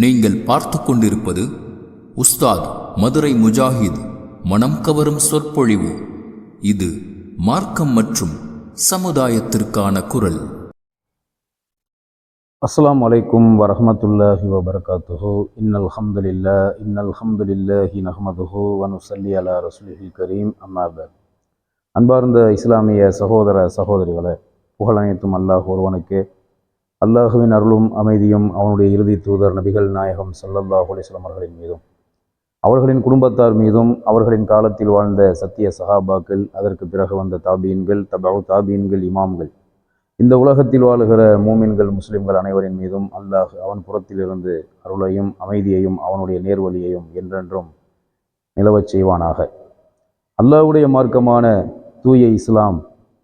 நீங்கள் பார்த்து கொண்டிருப்பது உஸ்தாத் மதுரை முஜாஹித் மனம் கவரும் சொற்பொழிவு. இது மார்க்கம் மற்றும் சமுதாயத்திற்கான குரல். அஸ்லாம் வலைக்கும் வரமத்துல்லாஹி வபரகாத்துஹு. இன்னல் ஹம்துலில்லா இன்னல் ஹம்துலில்லாஹி நஹ்மதுஹு வனுசல்லி அலா ரசூலிஹில் கரீம். அம்மாபர் அன்பார்ந்த இஸ்லாமிய சகோதர சகோதரிகளே புகழனைத்தும் அல்லாஹ் ஒருவனுக்கு அல்லாஹுவின் அருளும் அமைதியும் அவனுடைய இறுதி தூதர் நபிகள் நாயகம் சல்லல்லாஹ் அலைஹி அவர்களின் மீதும். அவர்களின் குடும்பத்தார் மீதும் அவர்களின் காலத்தில் வாழ்ந்த சத்திய சஹாபாக்கள் அதற்கு பிறகு வந்த தாபீன்கள் தபா தாபீன்கள் இமாம்கள். இந்த உலகத்தில் வாழுகிற மூமின்கள் முஸ்லிம்கள் அனைவரின் மீதும் அல்லாஹ் அவன் புறத்திலிருந்து அருளையும் அமைதியையும் அவனுடைய நேர்வழியையும் என்றென்றும் நிலவச் செய்வானாக. அல்லாஹுடைய மார்க்கமான தூய இஸ்லாம்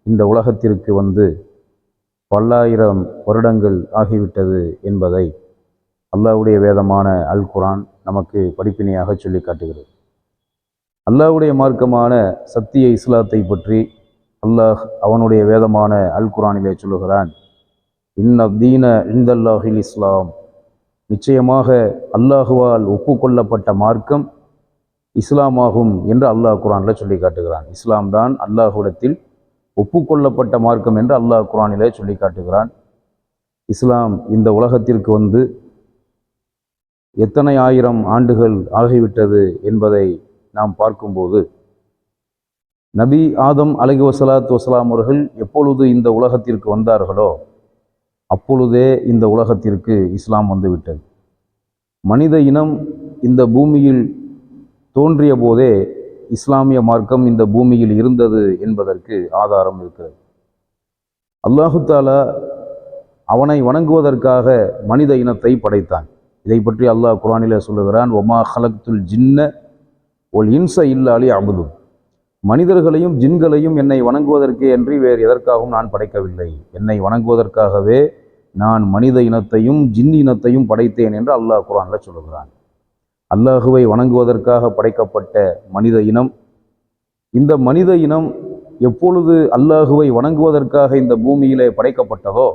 இந்த உலகத்திற்கு வந்து பல்லாயிரம் வருடங்கள் ஆகிவிட்டது என்பதை அல்லாவுடைய வேதமான அல் குரான் நமக்கு படிப்பினையாக சொல்லி காட்டுகிறது. அல்லாவுடைய மார்க்கமான சத்திய இஸ்லாத்தை பற்றி அல்லாஹ் அவனுடைய வேதமான அல் குரானிலே சொல்லுகிறான் இன்ன தீன இந்தல்லாஹில் இஸ்லாம். நிச்சயமாக அல்லாஹுவால் ஒப்புக்கொள்ளப்பட்ட மார்க்கம் இஸ்லாமாகும் என்று அல்லாஹ் குரானில் சொல்லி காட்டுகிறான். இஸ்லாம் தான் அல்லாஹுடத்தில் ஒப்புக்கொள்ளப்பட்ட மார்க்கம் என்று அல்லாஹ் குரானிலே சொல்லி காட்டுகிறான் இஸ்லாம் இந்த உலகத்திற்கு வந்து எத்தனை ஆயிரம் ஆண்டுகள் ஆகிவிட்டது என்பதை நாம் பார்க்கும்போது நபி ஆதம் அலகி வசலாத் வசலாம் அவர்கள் எப்பொழுது இந்த உலகத்திற்கு வந்தார்களோ அப்பொழுதே இந்த உலகத்திற்கு இஸ்லாம் வந்துவிட்டது. மனித இனம் இந்த பூமியில் தோன்றிய போதே இஸ்லாமிய மார்க்கம் இந்த பூமியில் இருந்தது என்பதற்கு ஆதாரம் இருக்கிறது. அல்லாஹு தாலா அவனை வணங்குவதற்காக மனித இனத்தை படைத்தான். இதை பற்றி அல்லாஹ் குரானிலே சொல்லுகிறான் ஒமா ஹலக்துல் ஜின்ன ஒல் இன்ச இல்லாலி அமுதும் மனிதர்களையும் ஜின்களையும் என்னை வணங்குவதற்கே அன்றி வேறு எதற்காகவும் நான் படைக்கவில்லை. என்னை வணங்குவதற்காகவே நான் மனித இனத்தையும் ஜின் இனத்தையும் படைத்தேன் என்று அல்லாஹ் குரானில் சொல்லுகிறான். அல்லாஹுவை வணங்குவதற்காக படைக்கப்பட்ட மனித இனம். இந்த மனித இனம் எப்பொழுது அல்லாஹுவை வணங்குவதற்காக இந்த பூமியிலே படைக்கப்பட்டதோ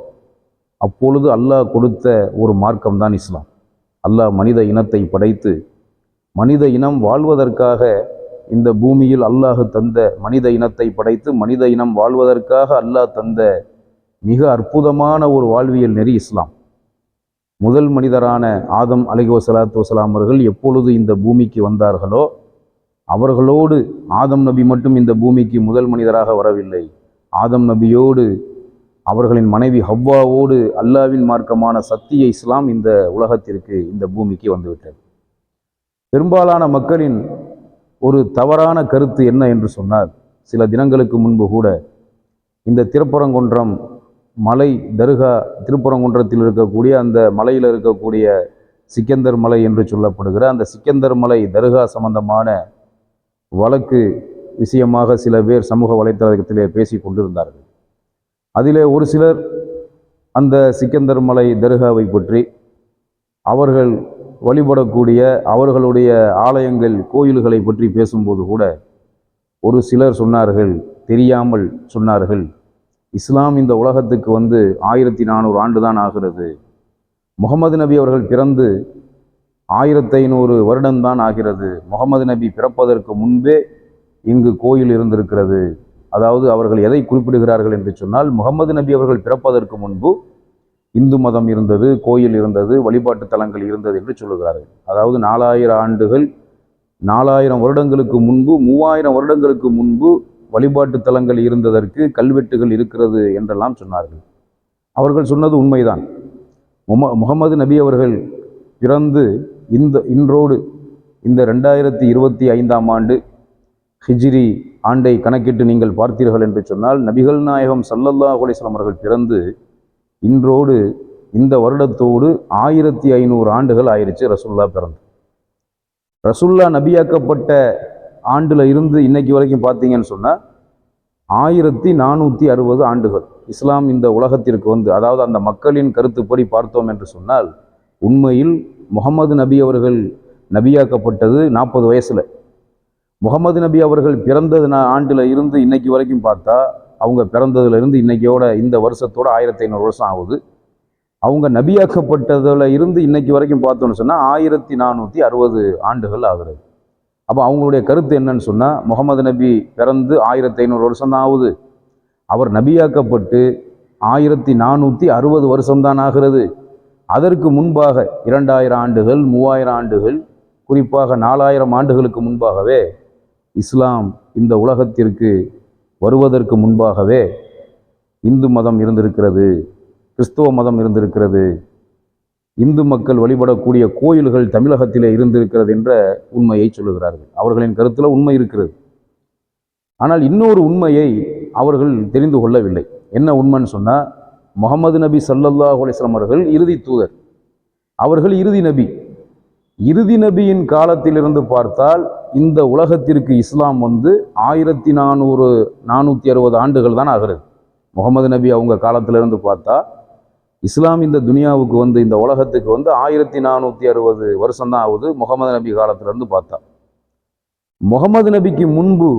அப்பொழுது அல்லாஹ் கொடுத்த ஒரு மார்க்கம்தான் இஸ்லாம். அல்லாஹ் மனித இனத்தை படைத்து மனித இனம் வாழ்வதற்காக இந்த பூமியில் அல்லாஹ் தந்த மனித இனத்தை படைத்து மனித இனம் வாழ்வதற்காக அல்லாஹ் தந்த மிக அற்புதமான ஒரு வாழ்வியல் நெறி இஸ்லாம். முதல் மனிதரான ஆதம் அலிக வசலாத்து வசலாம் அவர்கள் எப்பொழுது இந்த பூமிக்கு வந்தார்களோ அவர்களோடு ஆதம் நபி மட்டும் இந்த பூமிக்கு முதல் மனிதராக வரவில்லை. ஆதம் நபியோடு அவர்களின் மனைவி ஹவ்வாவோடு அல்லாவின் மார்க்கமான சத்திய இஸ்லாம் இந்த உலகத்திற்கு இந்த பூமிக்கு வந்துவிட்டது. பெரும்பாலான மக்களின் ஒரு தவறான கருத்து என்ன என்று சொன்னால் சில தினங்களுக்கு முன்பு கூட இந்த திருப்பரங்குன்றம் மலை தர்கா திருப்பரங்குன்றத்தில் இருக்கக்கூடிய அந்த மலையில் இருக்கக்கூடிய சிக்கந்தர் மலை என்று சொல்லப்படுகிற அந்த சிக்கந்தர் மலை தர்கா சம்பந்தமான வழக்கு விஷயமாக சில பேர் சமூக வலைத்தளத்திலே பேசி கொண்டிருந்தார்கள். அதிலே ஒரு சிலர் அந்த சிக்கந்தர் மலை தர்காவை பற்றி அவர்கள் வழிபடக்கூடிய அவர்களுடைய ஆலயங்கள் கோயில்களை பற்றி பேசும்போது கூட ஒரு சிலர் சொன்னார்கள் தெரியாமல் சொன்னார்கள். இஸ்லாம் இந்த உலகத்துக்கு வந்து ஆயிரத்தி நானூறு ஆண்டு தான் ஆகிறது. முகமது நபி அவர்கள் பிறந்து ஆயிரத்தி ஐநூறு வருடம்தான் ஆகிறது. முகமது நபி பிறப்பதற்கு முன்பே இங்கு கோயில் இருந்திருக்கிறது. அதாவது அவர்கள் எதை குறிப்பிடுகிறார்கள் என்று சொன்னால் முகமது நபி அவர்கள் பிறப்பதற்கு முன்பு இந்து மதம் இருந்தது கோயில் இருந்தது வழிபாட்டு தலங்கள் இருந்தது என்று சொல்லுகிறார்கள். அதாவது நாலாயிரம் ஆண்டுகள் நாலாயிரம் வருடங்களுக்கு முன்பு மூவாயிரம் வருடங்களுக்கு முன்பு வழிபாட்டு தலங்கள் இருந்ததற்கு கல்வெட்டுகள் இருக்கிறது என்றெல்லாம் சொன்னார்கள். அவர்கள் சொன்னது உண்மைதான். மும முகமது நபி அவர்கள் பிறந்து இந்த இன்றோடு இந்த ரெண்டாயிரத்தி இருபத்தி ஐந்தாம் ஆண்டு ஹிஜ்ரி ஆண்டை கணக்கிட்டு நீங்கள் பார்த்தீர்கள் என்று சொன்னால் நபிகள் நாயகம் சல்லல்லா குலேஸ்வரம் அவர்கள் பிறந்து இன்றோடு இந்த வருடத்தோடு ஆயிரத்தி ஐநூறு ஆண்டுகள் ஆயிடுச்சு ரசுல்லா பிறந்து. ரசுல்லா நபியாக்கப்பட்ட ஆண்டில் இருந்து இன்னைக்கு வரைக்கும் பார்த்தீங்கன்னு சொன்னால் ஆயிரத்தி நானூற்றி அறுபது ஆண்டுகள் இஸ்லாம் இந்த உலகத்திற்கு வந்து அதாவது அந்த மக்களின் கருத்துப்படி பார்த்தோம் என்று சொன்னால் உண்மையில் முகமது நபி அவர்கள் நபியாக்கப்பட்டது நாற்பது வயசில். முகமது நபி அவர்கள் பிறந்தது ஆண்டில் இருந்து இன்னைக்கு வரைக்கும் பார்த்தா அவங்க பிறந்ததுலேருந்து இன்னைக்கோட இந்த வருஷத்தோட ஆயிரத்தி ஐநூறு வருஷம் ஆகுது. அவங்க நபியாக்கப்பட்டதில் இருந்து இன்னைக்கு வரைக்கும் பார்த்தோன்னு சொன்னால் ஆயிரத்தி நானூற்றி அறுபது ஆண்டுகள் ஆகிறது. அப்போ அவங்களுடைய கருத்து என்னன்னு சொன்னால் முகமது நபி பிறந்து ஆயிரத்தி ஐநூறு வருஷம் தான் ஆகுது அவர் நபியாக்கப்பட்டு ஆயிரத்தி நானூற்றி அறுபது வருஷம்தான் ஆகிறது. அதற்கு முன்பாக இரண்டாயிரம் ஆண்டுகள் மூவாயிரம் ஆண்டுகள் குறிப்பாக நாலாயிரம் ஆண்டுகளுக்கு முன்பாகவே இஸ்லாம் இந்த உலகத்திற்கு வருவதற்கு முன்பாகவே இந்து மதம் இருந்திருக்கிறது கிறிஸ்துவ மதம் இருந்திருக்கிறது. இந்து மக்கள் வழிபடக்கூடிய கோயில்கள் தமிழகத்திலே இருந்திருக்கிறது என்ற உண்மையை சொல்லுகிறார்கள். அவர்களின் கருத்தில் உண்மை இருக்கிறது. ஆனால் இன்னொரு உண்மையை அவர்கள் தெரிந்து கொள்ளவில்லை. என்ன உண்மைன்னு சொன்னால் முகமது நபி சல்லல்லாஹ் அலிஸ்லாம் அவர்கள் இறுதி தூதர். அவர்கள் இறுதி நபி. இறுதி நபியின் காலத்திலிருந்து பார்த்தால் இந்த உலகத்திற்கு இஸ்லாம் வந்து ஆயிரத்தி நானூறு நானூற்றி அறுபது ஆண்டுகள் தான் ஆகிறது. முகமது நபி அவங்க காலத்திலிருந்து பார்த்தா இஸ்லாம் இந்த துனியாவுக்கு வந்து இந்த உலகத்துக்கு வந்து ஆயிரத்தி நானூற்றி அறுபது வருஷம்தான் ஆகுது. முகமது நபி காலத்திலிருந்து பார்த்தா. முகமது நபிக்கு முன்பு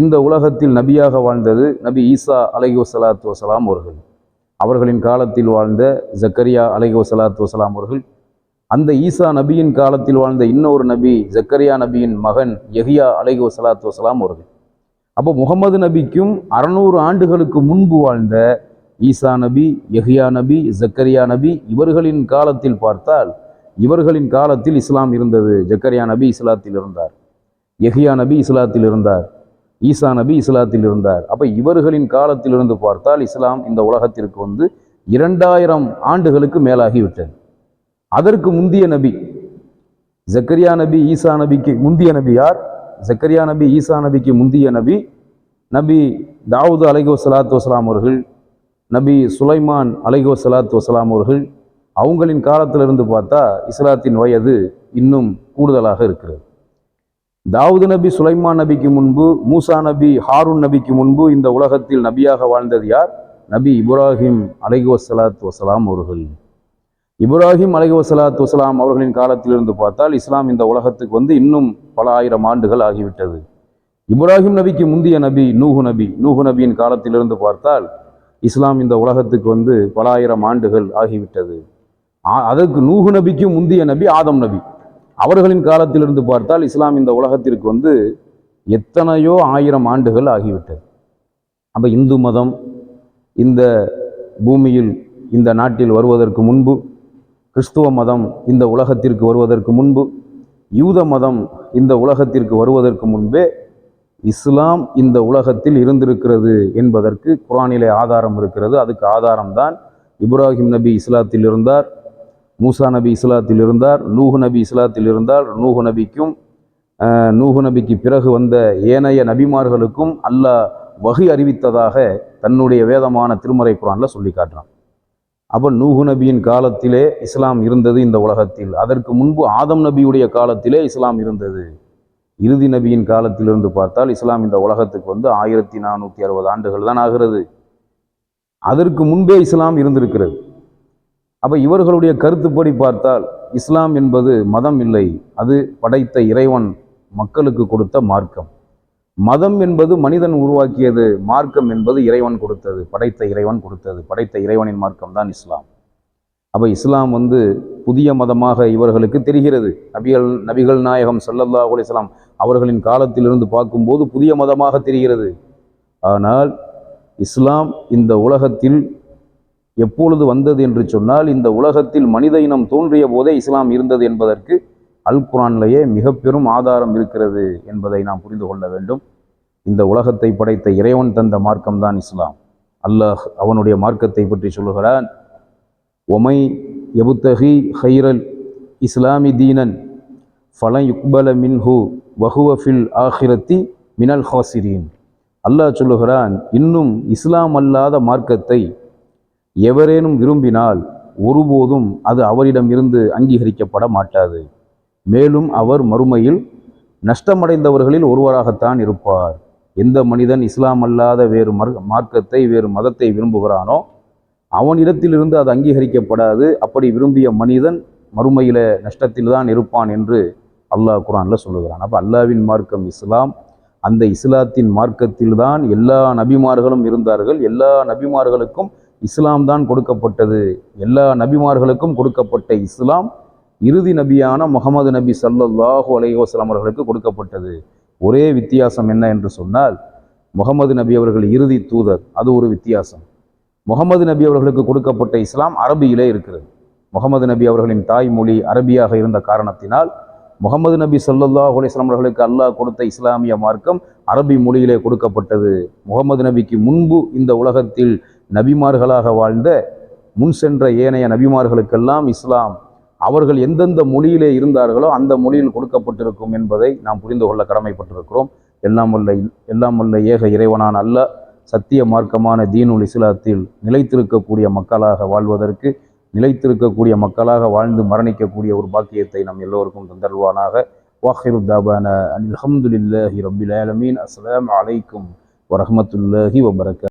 இந்த உலகத்தில் நபியாக வாழ்ந்தது நபி ஈசா அலைஹி வசலாத்து வசலாம் அவர்கள். அவர்களின் காலத்தில் வாழ்ந்த ஜக்கரியா அலைஹி வசலாத்து வசலாம் அவர்கள். அந்த ஈசா நபியின் காலத்தில் வாழ்ந்த இன்னொரு நபி ஜக்கரியா நபியின் மகன் எஹியா அலைஹி வசலாத்து வசலாம் அவர்கள். அப்போ முகமது நபிக்கும் அறநூறு ஆண்டுகளுக்கு முன்பு வாழ்ந்த ஈசா நபி யஹியா நபி ஜக்கரியா நபி இவர்களின் காலத்தில் பார்த்தால் இவர்களின் காலத்தில் இஸ்லாம் இருந்தது. ஜக்கரியா நபி இஸ்லாத்தில் இருந்தார். யஹியா நபி இஸ்லாத்தில் இருந்தார். ஈசா நபி இஸ்லாத்தில் இருந்தார். அப்போ இவர்களின் காலத்திலிருந்து பார்த்தால் இஸ்லாம் இந்த உலகத்திற்கு வந்து இரண்டாயிரம் ஆண்டுகளுக்கு மேலாகிவிட்டது அதற்கு முந்திய நபி ஜக்கரியா நபி ஈசா நபிக்கு முந்திய நபி யார்? ஜக்கரியா நபி ஈசா நபிக்கு முந்திய நபி நபி தாவூது அலைகோ சலாத்து வஸ்லாம் அவர்கள் நபி சுலைமான் அலைகோ வசலாத்து வசலாம் அவர்கள் அவங்களின் காலத்திலிருந்து பார்த்தா இஸ்லாத்தின் வயது இன்னும் கூடுதலாக இருக்கிறது. தாவூது நபி சுலைமான் நபிக்கு முன்பு மூசா நபி ஹாரூன் நபிக்கு முன்பு இந்த உலகத்தில் நபியாக வாழ்ந்தது யார்? நபி இப்ராஹிம் அலைஹி சலாத்து வசலாம் அவர்கள். இப்ராஹிம் அலைஹி வசலாம் அவர்களின் காலத்திலிருந்து பார்த்தால் இஸ்லாம் இந்த உலகத்துக்கு வந்து இன்னும் பல ஆயிரம் ஆண்டுகள் ஆகிவிட்டது. இப்ராஹிம் நபிக்கு முந்திய நபி நூஹு நபி நூஹு நபியின் காலத்திலிருந்து பார்த்தால் இஸ்லாம் இந்த உலகத்துக்கு வந்து பல ஆயிரம் ஆண்டுகள் ஆகிவிட்டது. ஆ- அதற்கு நூகு நபிக்கும் முந்திய நபி ஆதம் நபி. அவர்களின் காலத்திலிருந்து பார்த்தால் இஸ்லாம் இந்த உலகத்திற்கு வந்து எத்தனையோ ஆயிரம் ஆண்டுகள் ஆகிவிட்டது. அப்போ இந்து மதம் இந்த பூமியில் இந்த நாட்டில் வருவதற்கு முன்பு கிறிஸ்துவ மதம் இந்த உலகத்திற்கு வருவதற்கு முன்பு யூத மதம் இந்த உலகத்திற்கு வருவதற்கு முன்பே இஸ்லாம் இந்த உலகத்தில் இருந்திருக்கிறது என்பதற்கு குரானிலே ஆதாரம் இருக்கிறது. அதுக்கு ஆதாரம்தான் இப்ராஹிம் நபி இஸ்லாத்தில் இருந்தார் மூசா நபி இஸ்லாத்தில் இருந்தார் நூஹு நபி இஸ்லாத்தில் இருந்தார். நூஹு நபிக்கும் நூஹு நபிக்கு பிறகு வந்த ஏனைய நபிமார்களுக்கும் அல்லாஹ் வகை அறிவித்ததாக தன்னுடைய வேதமான திருமறை குரானில் சொல்லி காட்டுறான். அப்போ நூஹு நபியின் காலத்திலே இஸ்லாம் இருந்தது இந்த உலகத்தில். அதற்கு முன்பு ஆதம் நபியுடைய காலத்திலே இஸ்லாம் இருந்தது. இறுதி நபியின் காலத்திலிருந்து பார்த்தால் இஸ்லாம் இந்த உலகத்துக்கு வந்து ஆயிரத்தி நானூற்றி அறுபது ஆண்டுகள் தான் ஆகிறது. அதற்கு முன்பே இஸ்லாம் இருந்திருக்கிறது. அப்போ இவர்களுடைய கருத்துப்படி பார்த்தால் இஸ்லாம் என்பது மதம் இல்லை. அது படைத்த இறைவன் மக்களுக்கு கொடுத்த மார்க்கம். மதம் என்பது மனிதன் உருவாக்கியது மார்க்கம் என்பது இறைவன் கொடுத்தது படைத்த இறைவன் கொடுத்தது படைத்த இறைவனின் மார்க்கம் தான் இஸ்லாம். அப்போ இஸ்லாம் வந்து புதிய மதமாக இவர்களுக்கு தெரிகிறது. நபிகள் நபிகள் நாயகம் சல்லல்லா அலைஹி அவர்களின் காலத்திலிருந்து பார்க்கும்போது புதிய மதமாக தெரிகிறது. ஆனால் இஸ்லாம் இந்த உலகத்தில் எப்பொழுது வந்தது என்று சொன்னால் இந்த உலகத்தில் மனித இனம் தோன்றிய போதே இஸ்லாம் இருந்தது என்பதற்கு அல் குரான்லேயே மிக பெரும் ஆதாரம் இருக்கிறது என்பதை நாம் புரிந்து கொள்ள வேண்டும். இந்த உலகத்தை படைத்த இறைவன் தந்த மார்க்கம்தான் இஸ்லாம். அல்லாஹ் அவனுடைய மார்க்கத்தை பற்றி சொல்லுகிறான் ஒமை எபுத்தகி ஹைரல் இஸ்லாமி தீனன் ஃபலன் யுக்பல மின்ஹு வஹுவ ஃபில் ஆஹிரத்தி மினல் ஹாசிரீன் அல்லாஹ் சொல்லுகிறான் இன்னும் இஸ்லாம் அல்லாத மார்க்கத்தை எவரேனும் விரும்பினால் ஒருபோதும் அது அவரிடம் இருந்து அங்கீகரிக்கப்பட மாட்டாது. மேலும் அவர் மறுமையில் நஷ்டமடைந்தவர்களில் ஒருவராகத்தான் இருப்பார். எந்த மனிதன் இஸ்லாம் அல்லாத வேறு மார்க்கத்தை வேறு மதத்தை விரும்புகிறானோ அவனிடத்திலிருந்து அது அங்கீகரிக்கப்படாது. அப்படி விரும்பிய மனிதன் மறுமையில நஷ்டத்தில் தான் இருப்பான் என்று அல்லாஹ் குரானில் சொல்லுகிறான். அப்போ அல்லாவின் மார்க்கம் இஸ்லாம். அந்த இஸ்லாத்தின் மார்க்கத்தில் தான் எல்லா நபிமார்களும் இருந்தார்கள். எல்லா நபிமார்களுக்கும் இஸ்லாம் தான் கொடுக்கப்பட்டது. எல்லா நபிமார்களுக்கும் கொடுக்கப்பட்ட இஸ்லாம் இறுதி நபியான முகமது நபி சல்லாஹு அலைஹி அவர்களுக்கு கொடுக்கப்பட்டது. ஒரே வித்தியாசம் என்ன என்று சொன்னால் முகமது நபி அவர்கள் இறுதி தூதர். அது ஒரு வித்தியாசம். முகமது நபி அவர்களுக்கு கொடுக்கப்பட்ட இஸ்லாம் அரபியிலே இருக்கிறது. முகமது நபி அவர்களின் தாய்மொழி அரபியாக இருந்த காரணத்தினால் முகமது நபி சொல்லல்லா அலிஸ்லாம் அவர்களுக்கு அல்லாஹ் கொடுத்த இஸ்லாமிய மார்க்கம் அரபி மொழியிலே கொடுக்கப்பட்டது. முகமது நபிக்கு முன்பு இந்த உலகத்தில் நபிமார்களாக வாழ்ந்த முன் சென்ற ஏனைய நபிமார்களுக்கெல்லாம் இஸ்லாம் அவர்கள் எந்தெந்த மொழியிலே இருந்தார்களோ அந்த மொழியில் கொடுக்கப்பட்டிருக்கும் என்பதை நாம் புரிந்து கொள்ள கடமைப்பட்டிருக்கிறோம். எல்லாம் வல்ல எல்லாம் வல்ல ஏக இறைவனான அல்லாஹ் சத்திய மார்க்கமான தீனுல் இஸ்லாத்தில் நிலைத்திருக்கக்கூடிய மக்களாக வாழ்வதற்கு நிலைத்திருக்கக்கூடிய மக்களாக வாழ்ந்து மரணிக்கக்கூடிய ஒரு பாக்கியத்தை நம் எல்லோருக்கும் தந்தருவானாக வாஹிரு தாபான அனில் அஹமதுல்லாஹி ரபில் ஆலமீன். அஸ்லாம் அலைக்கும் வரமத்துல்லாஹி வபரகாத்துஹு